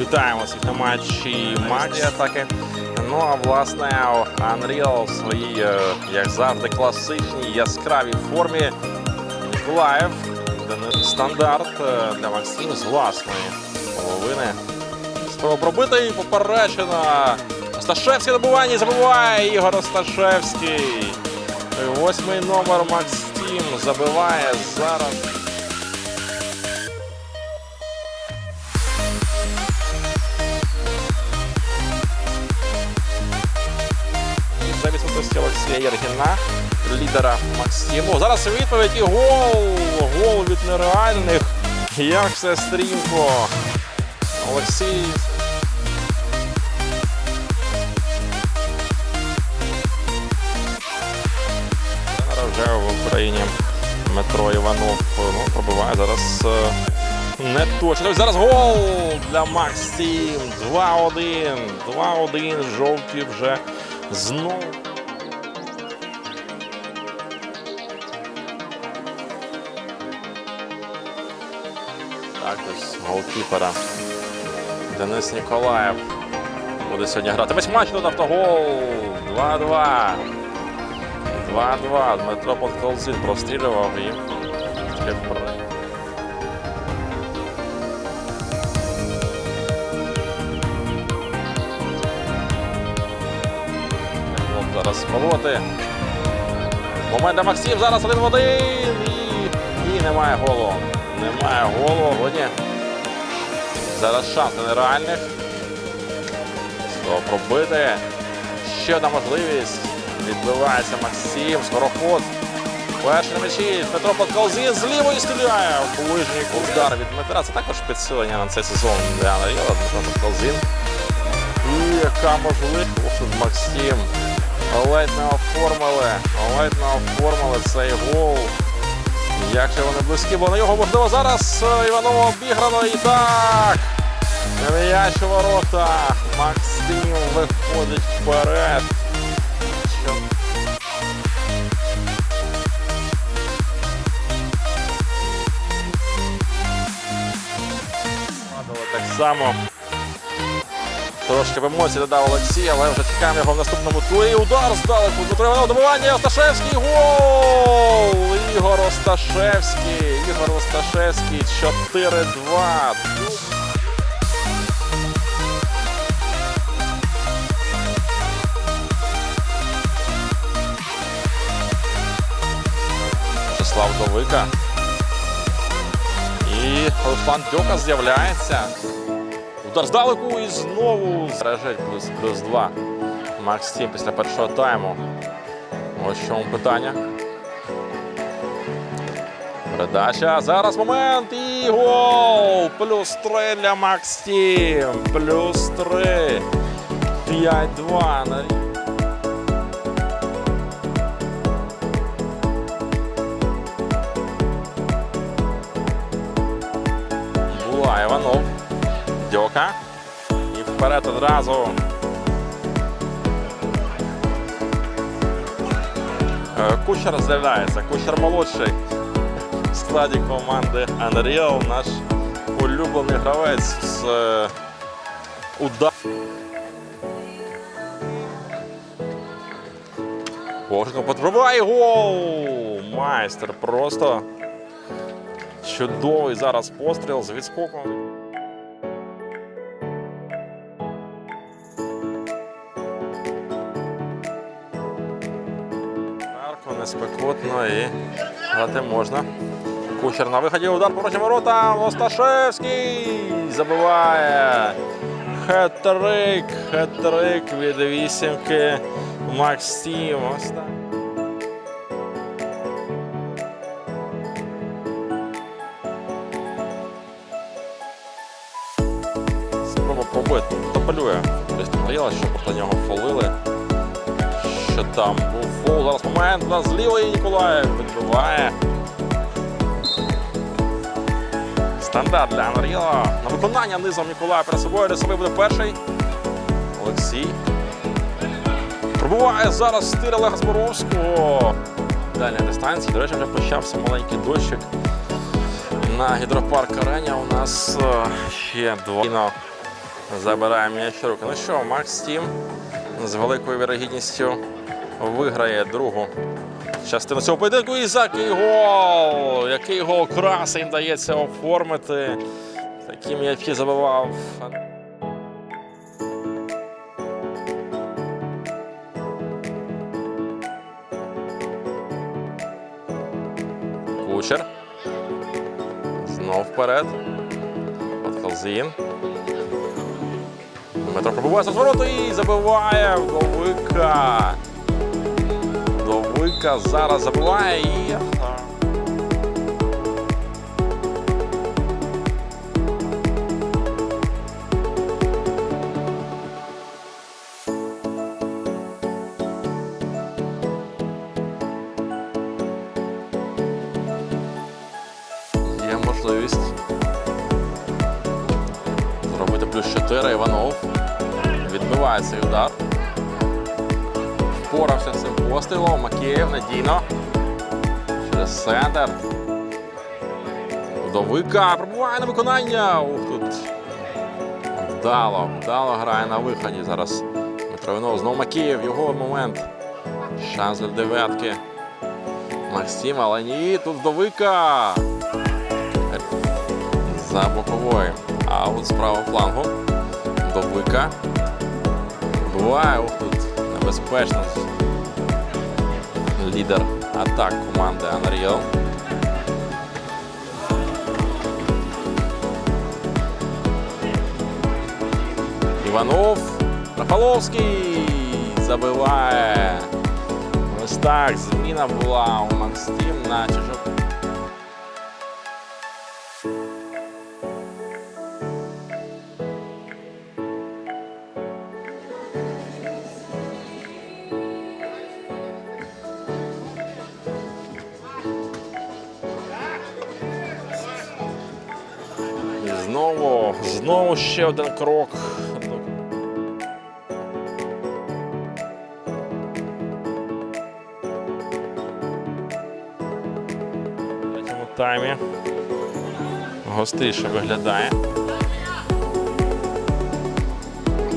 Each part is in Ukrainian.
Вітаємо всіх на матчі Максі атаки. Ну а власне Unreal в своїй, е, як завжди, класичній яскравій формі. Ніколаєв. Стандарт е, для Максим з власної половини. Спроба пробити і поперечена. Осташевський добування і забиває Ігор Осташевський. Восьмий номер Максим забиває зараз. За Олексія Єргіна, лідера Максиму. Зараз відповідь і гол. Гол від нереальних. Як все стрімко. Олексій. Вже в Україні Метро Іванов ну, пробиває зараз е, не точно. Зараз гол для Максим. 2-1. 2-1. Жовті вже знову. Так, ось голкіпера Денис Ніколаєв буде сьогодні грати. Весь матч тут автогол. 2-2. 2-2. Дмитро Подколзин прострілював і Зараз колоти. Момент для Максим. Зараз один в один. І, і немає голу. Немає голу. Годі. Зараз шанс нереальних. Спроба пробити. Ще одна можливість. Відбивається Максим. Скороход. Перший на м'ячі. Дмитро Подколзін з лівої стріляє. Ближній удар від Дмитра. Це також підсилення на цей сезон для Анаріла. Дмитро Подколзін. І яка можливість Максим. Ледь не оформили. Ледь не оформили цей гол. Як же вони близькі, бо на його можливо зараз е, Іванова обіграно і так. М'яч ворота. Максим виходить вперед. Так само. Трошки в емоції додав Олексій, але вже чекаємо його в наступному турі. Удар здалеку. Іванов добивання. Осташевський гол! Ігор Осташевський. Ігор Осташевський 4-2. Вячеслав Довика. І Руслан Дьока з'являється. Удар здалеку і знову Бережить плюс, плюс 2. Макс Тім після першого тайму. Ось в чому питання. Передача. Зараз момент і гол! Плюс 3 для Макс Тім. Плюс 3. 5-2. на Була Іванов. Дьока. І вперед одразу. Е, Кучер з'являється. Кучер молодший в складі команди Unreal. Наш улюблений гравець з е, удар. Боженко потребує гол! Майстер просто чудовий зараз постріл з відскоком. Неспекотно і грати можна. Кучер на виході, удар воротям ворота. Осташевський забиває. Хет-трик, хет-трик від вісімки. Максим. Спроба пробити. Топалює. Десь стояла, що проти нього фолили. Що там був фол. Зараз момент на з лівої Ніколаєв відбиває. Стандарт для Анріла. На виконання низом Ніколая перед собою. Лісовий буде перший. Олексій. Пробуває зараз стир Олега Зборовського. Дальня дистанція. До речі, вже почався маленький дощик. На гідропарк Ареня у нас е, ще два. Забирає м'яч руки. Ну що, Макс Тім з великою вірогідністю виграє другу частину цього поєдинку. І який гол! Який гол їм дається оформити. Такі м'ячі забивав. Кучер. Знов вперед. Подхалзін. Дмитро пробиває з розвороту і забиває Вдовика. Вдовика зараз забиває і. Є можливість зробити плюс 4. Іванов відбиває цей удар. Впорався цим пострілом. Макеєв надійно. Через центр. Удовика пробуває на виконання. Ух тут. Вдало, вдало грає на виході. Зараз Дмитро Знову Макеєв. Його момент. Шанс для дев'ятки. Максим, але ні, тут вдовика. За боковою. Аут з правого флангу. Довбика. Буває, ух тут небезпечно. Лідер атак команди Unreal. Іванов. Рафаловський забиває. Ось так. Зміна була у Макстім на чужок. Знову, ще один крок. Третьому таймі гостріше виглядає.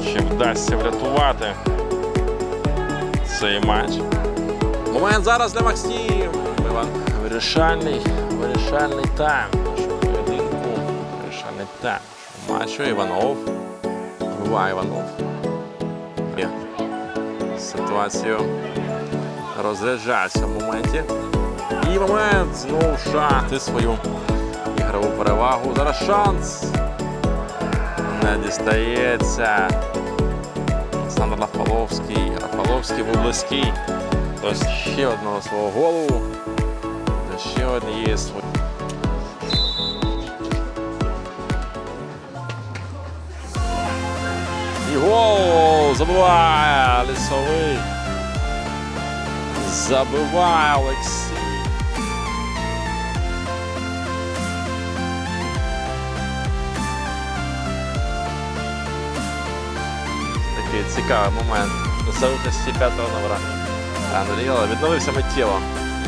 Чи вдасться врятувати цей матч? Момент зараз для Максим. Іван. Вирішальний, вирішальний тайм. Вирішальний тайм нашого матчу. Іванов. Буває Іванов. Є. Ситуацію розряджається в моменті. І момент знову шати свою ігрову перевагу. Зараз шанс. Не дістається. Олександр Рафаловський. Рафаловський був близький до ще одного свого голову. До ще однієї своєї. І гол забиває лісовий. Забиває Олексій. Такий цікавий момент за участі п'ятого номера. Андріла відновився миттєво.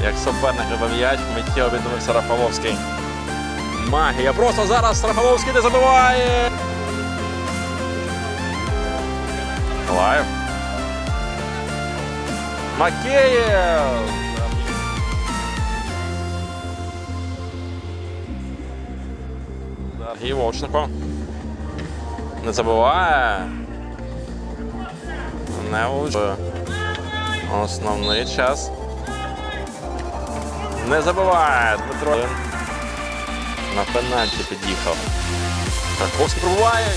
Як суперник вибив м'яч, миттєво відновився Рафаловський. Магія. Просто зараз Рафаловський не забиває. Лайв. Макеєв. Сергій Вовченко. Не забуває. Не влучує. Основний час. Не забуває Дмитро. На пенальті під'їхав. Краковський пробуває.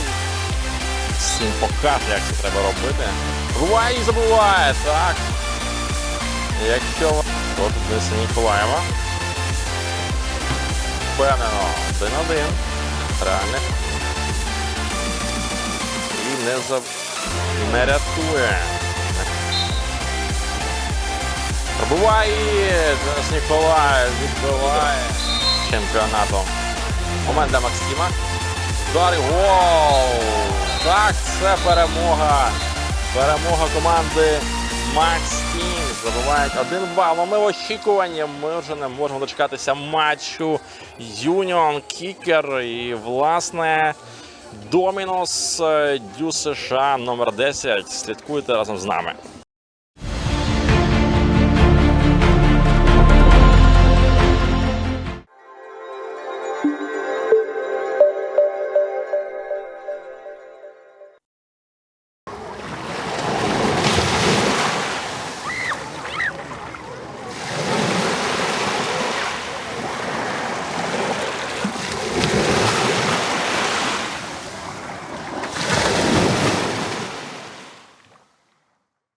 Всім покаже, як це треба робити. Пробуває і забуває, так. Якщо от Дениса Ніколаєва. Впевнено. Один-один. Реальних. І не за... не рятує. Пробуває Ніколаєв, відбиває чемпіонату. Момент для Максима. Удар і гол! Так, це перемога. Перемога команди Макс Тім. Забувають один бал. Ну, Ми в очікуванні. Ми вже не можемо дочекатися матчу Юніон Кікер. І, власне, Домінос е, Дю США номер 10. Слідкуйте разом з нами.